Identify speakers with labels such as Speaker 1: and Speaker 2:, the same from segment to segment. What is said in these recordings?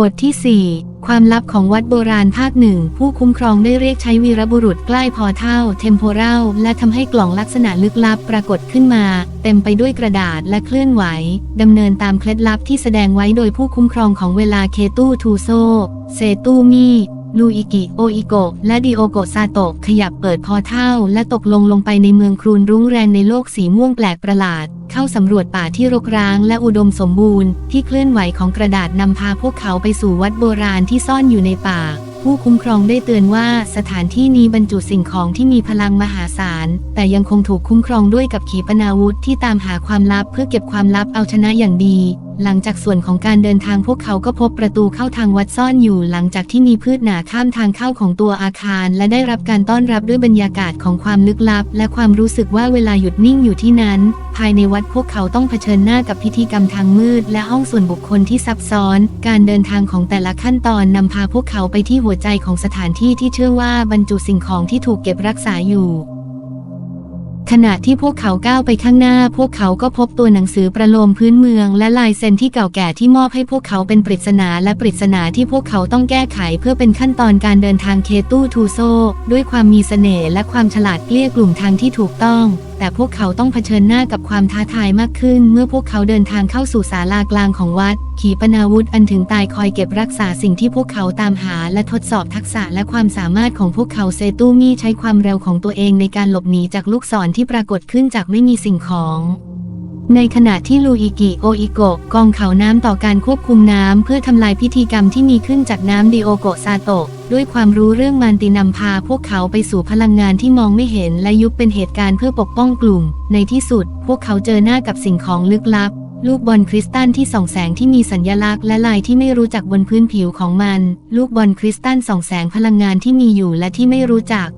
Speaker 1: บทที่ 4 ความลับของวัดโบราณภาคหนึ่ง ผู้คุ้มครองได้เรียกใช้วีรบุรุษใกล้พอเท่า เทมโพรัลและทำให้กล่องลักษณะลึกลับปรากฏขึ้นมา เต็มไปด้วยกระดาษและเคลื่อนไหวดำเนินตามเคล็ดลับที่แสดงไว้โดยผู้คุ้มครองของเวลาเคตูทูโซ เซตูมี ลูอิกิโออิโกะและดิโอโกซาโตะขยับเปิดพอเท่า และตกลงลงไปในเมืองครูนรุ้งแรงในโลกสีม่วงแปลกประหลาด เข้าสำรวจป่าที่รกร้าง และอุดมสมบูรณ์ ที่เคลื่อนไหวของกระดาษนำพาพวกเขาไปสู่วัดโบราณที่ซ่อนอยู่ในป่า ผู้คุ้มครองได้เตือนว่าสถานที่นี้บรรจุสิ่งของที่มีพลังมหาศาล แต่ยังคงถูกคุ้มครองด้วยกับขีปนาวุธที่ตามหาความลับเพื่อเก็บความลับเอาชนะอย่างดี หลังจากส่วนของการเดินทางพวกเขาก็พบประตูเข้าทางวัดซ่อนอยู่หลังจากที่มีพืชหนาข้ามทางเข้าของตัวอาคาร และได้รับการต้อนรับด้วยบรรยากาศของความลึกลับ และความรู้สึกว่าเวลาหยุดนิ่งอยู่ที่นั้น ภายในวัดพวกเขาต้องเผชิญหน้ากับพิธีกรรมทางมืด และห้องส่วนบุคคลที่ซับซ้อน การเดินทางของแต่ละขั้นตอนนำพาพวกเขาไปที่หัวใจของสถานที่ที่เชื่อว่าบรรจุสิ่งของที่ถูกเก็บรักษาอยู่ ขณะที่พวกเขาก้าวไปข้างหน้า พวกเขาก็พบตัวหนังสือประโลมพื้นเมือง และลายเซ็นที่เก่าแก่ที่มอบให้พวกเขาเป็นปริศนาและปริศนาที่พวกเขาต้องแก้ไขเพื่อเป็นขั้นตอนการเดินทางเคตู้ทูโซ ด้วยความมีเสน่ห์และความฉลาดเกลี้ยกลุ่มทางที่ถูกต้อง แต่พวกเขาต้องเผชิญหน้ากับความท้าทายมากขึ้น เมื่อพวกเขาเดินทางเข้าสู่ศาลากลางของวัดขีปนาวุธอันถึงตายคอยเก็บรักษาสิ่งที่พวกเขาตามหาและทดสอบทักษะและความสามารถของพวกเขาเซตูมี่ใช้ความเร็วของตัวเองในการหลบหนีจากลูกศรที่ปรากฏขึ้นจากไม่มีสิ่งของในขณะที่ลูอิกิโออิโกะกองเขาน้ำต่อการควบคุมน้ำเพื่อทำลายพิธีกรรมที่มีขึ้นจากน้ำดิโอโกะซาโตะด้วยความรู้เรื่องมันตินำพาพวกเขาไปสู่พลังงานที่มองไม่เห็นและยุบเป็นเหตุการณ์เพื่อปกป้องกลุ่ม ในที่สุด พวกเขาเจอหน้ากับสิ่งของลึกลับ ลูกบอลคริสตัลที่ส่องแสงที่มีสัญลักษณ์และลายที่ไม่รู้จักบนพื้นผิวของมัน ลูกบอลคริสตัลส่องแสงพลังงานที่มีอยู่และที่ไม่รู้จัก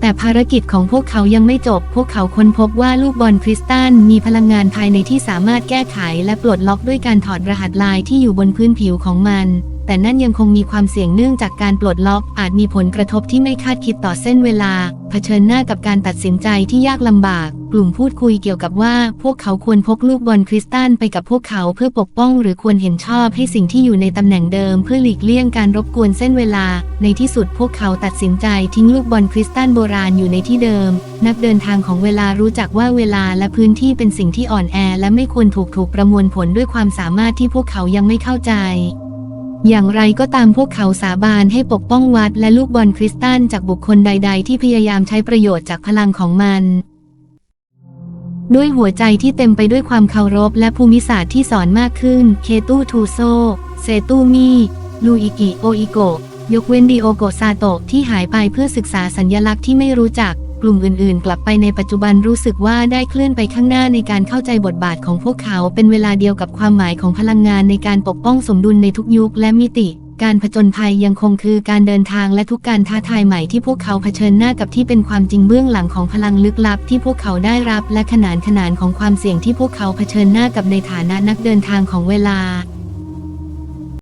Speaker 1: แต่ภารกิจของพวกเขายังไม่จบ พวกเขาค้นพบว่าลูกบอลคริสตัลมีพลังงานภายในที่สามารถแก้ไขและปลดล็อกด้วยการถอดรหัสลายที่อยู่บนพื้นผิวของมัน แต่นั่นยังคงมีความเสี่ยงเนื่องจากการปลดล็อกอาจมีผลกระทบที่ไม่คาดคิดต่อเส้นเวลา เผชิญหน้ากับการตัดสินใจที่ยากลำบาก กลุ่มพูดคุยเกี่ยวกับว่า พวกเขาควรพกลูกบอลคริสตัลไปกับพวกเขาเพื่อปกป้อง หรือควรเห็นชอบให้สิ่งที่อยู่ในตำแหน่งเดิม เพื่อหลีกเลี่ยงการรบกวนเส้นเวลา ในที่สุดพวกเขาตัดสินใจทิ้งลูกบอลคริสตัลโบราณอยู่ในที่เดิม นักเดินทางของเวลารู้จักว่าเวลาและพื้นที่เป็นสิ่งที่อ่อนแอ และไม่ควรถูกถูกประมวลผลด้วยความสามารถที่พวกเขายังไม่เข้าใจ อย่างไรก็ตามพวกเขาสาบานให้ปกป้องวัดและลูกบอลคริสตัลจากบุคคลใด ๆ ที่พยายามใช้ประโยชน์จากพลังของมัน ด้วยหัวใจที่เต็มไปด้วยความเคารพและภูมิศาสตร์ที่สอนมากขึ้น เคตูทูโซ เซตูมี ลูอิกิโออิโก ยกเว้นดิโอโกซาโตะที่หายไปเพื่อศึกษาสัญญลักษณ์ที่ไม่รู้จัก กลุ่มอื่นๆ กลับไปในปัจจุบันรู้สึกว่าได้เคลื่อนไปข้างหน้าในการเข้าใจบทบาทของพวกเขาเป็นเวลาเดียวกับความหมายของพลังงานในการปกป้องสมดุลในทุกยุคและมิติ การผจญภัยยังคงคือการเดินทางและทุกการท้าทายใหม่ที่พวกเขาเผชิญหน้ากับที่เป็นความจริงเบื้องหลังของพลังลึกลับที่พวกเขาได้รับและขนานขนานของความเสี่ยงที่พวกเขาเผชิญหน้ากับในฐานะนักเดินทางของเวลา